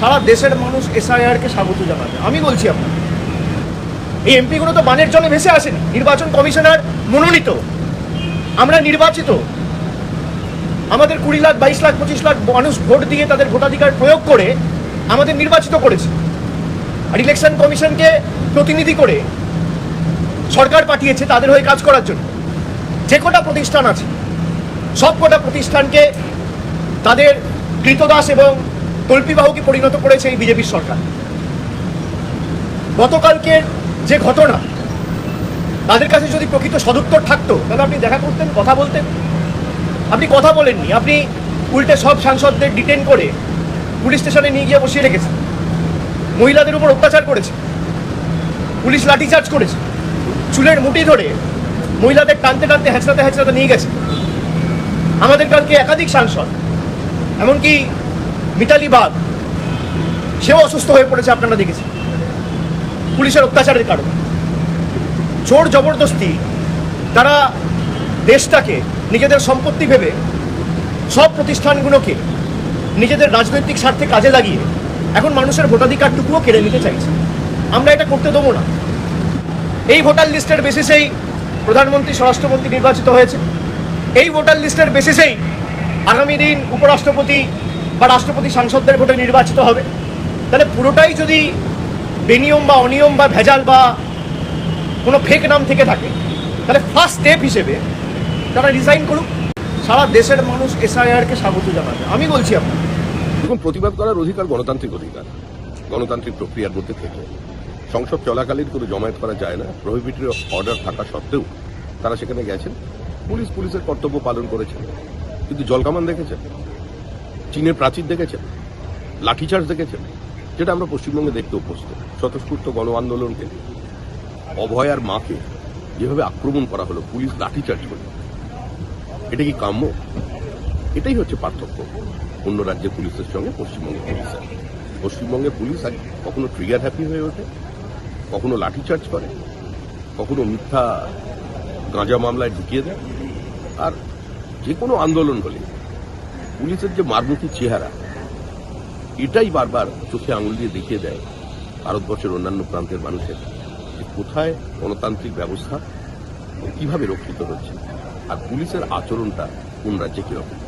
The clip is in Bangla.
সারা দেশের মানুষ এসআইআরকে স্বাগত জানাবে। আমি বলছি আপনার এই এমপিগুলো তো বানের জলে ভেসে আসেনি। নির্বাচন কমিশনার মনোনীত, আমরা নির্বাচিত। আমাদের কুড়ি লাখ, বাইশ লাখ, পঁচিশ লাখ মানুষ ভোট দিয়ে তাদের ভোটাধিকার প্রয়োগ করে আমাদের নির্বাচিত করেছে। আর ইলেকশন কমিশনকে প্রতিনিধি করে সরকার পাঠিয়েছে তাদের হয়ে কাজ করার জন্য। যে কটা প্রতিষ্ঠান আছে, সব কটা প্রতিষ্ঠানকে তাদের কৃতদাস এবং তল্পিবাহকে পরিণত করেছে এই বিজেপির সরকার। গতকালকের যে ঘটনা, তাদের কাছে যদি প্রকৃত সদুত্তর থাকতো, তাহলে আপনি দেখা করতেন, কথা বলতেন। আপনি কথা বলেননি, আপনি উল্টে সব সাংসদদের ডিটেন করে পুলিশ স্টেশনে নিয়ে গিয়ে বসিয়ে রেখেছেন। মহিলাদের উপর অত্যাচার করেছে, পুলিশ লাঠিচার্জ করেছে, চুলের মুঠি ধরে মহিলাদের টানতে টানতে, হেঁচড়াতে হেঁচড়াতে নিয়ে গেছে। আমাদের কালকে একাধিক সাংসদ, এমনকি মিতালি বাগ সেও অসুস্থ হয়ে পড়েছে, আপনারা দেখেছেন। পুলিশের অত্যাচারের কারণে। জোর জবরদস্তি, তারা দেশটাকে, নিজেদের সম্পত্তি ভেবে, সব প্রতিষ্ঠানগুলোকে, নিজেদের রাজনৈতিক স্বার্থে কাজে লাগিয়ে, এখন মানুষের ভোটাধিকারটুকুও কেড়ে নিতে চাইছে। আমরা এটা করতে দেবো না। এই ভোটার লিস্টের বেসিসেই প্রধানমন্ত্রী, স্বরাষ্ট্রমন্ত্রী নির্বাচিত হয়েছে। এই ভোটার লিস্টের বেসিসেই আগামী দিন উপরাষ্ট্রপতি বা রাষ্ট্রপতি সাংসদদের ভোটে নির্বাচিত হবে, তাহলে পুরোটাই যদি বেনিয়ম বা অনিয়ম বা ভেজাল বা কোনো ফেক নাম থেকে থাকে, তাহলে ফার্স্ট স্টেপ হিসেবে তারা রিজাইন করুক। সারা দেশের মানুষ এসআইআরকে স্বাগত জানাবে। আমি বলছি আপনার দেখুন, প্রতিবাদ করার অধিকার গণতান্ত্রিক অধিকার। গণতান্ত্রিক প্রক্রিয়ার মধ্যে থেকে। সংসদ চলাকালীন কোনো জমায়েত করা যায় না। প্রহিবিটরি অর্ডার থাকা সত্ত্বেও তারা সেখানে গেছেন। পুলিশ পুলিশের কর্তব্য পালন করেছেন। কিন্তু জলকামান দেখেছেন? চীনের প্রাচীর দেখেছেন? লাঠিচার্জ দেখেছেন? যেটা আমরা পশ্চিমবঙ্গে দেখতে অভ্যস্ত, স্বতঃস্ফূর্ত গণ আন্দোলনকে অভয় আর মাকে যেভাবে আক্রমণ করা হলো, পুলিশ লাঠিচার্জ করল। এটা কি কাম্য? এটাই হচ্ছে পার্থক্য। অন্য রাজ্যের পুলিশের সঙ্গে পশ্চিমবঙ্গের পুলিশের পশ্চিমবঙ্গের পুলিশ আজ কখনো ট্রিগার হ্যাপি হয়ে ওঠে? কখনো লাঠিচার্জ করে? কখনো মিথ্যা গাঁজা মামলায় ঢুকিয়ে দেয়? আর যে কোনো আন্দোলন হলে পুলিশের যে মারমুখী চেহারা, এটাই বারবার চোখে আঙুল দিয়ে দেখিয়ে দেয় ভারতবর্ষের অন্যান্য প্রান্তের মানুষের যে কোথায় গণতান্ত্রিক ব্যবস্থা কীভাবে রক্ষিত হচ্ছে, আর পুলিশের আচরণটা কোন রাজ্যে কীরকম।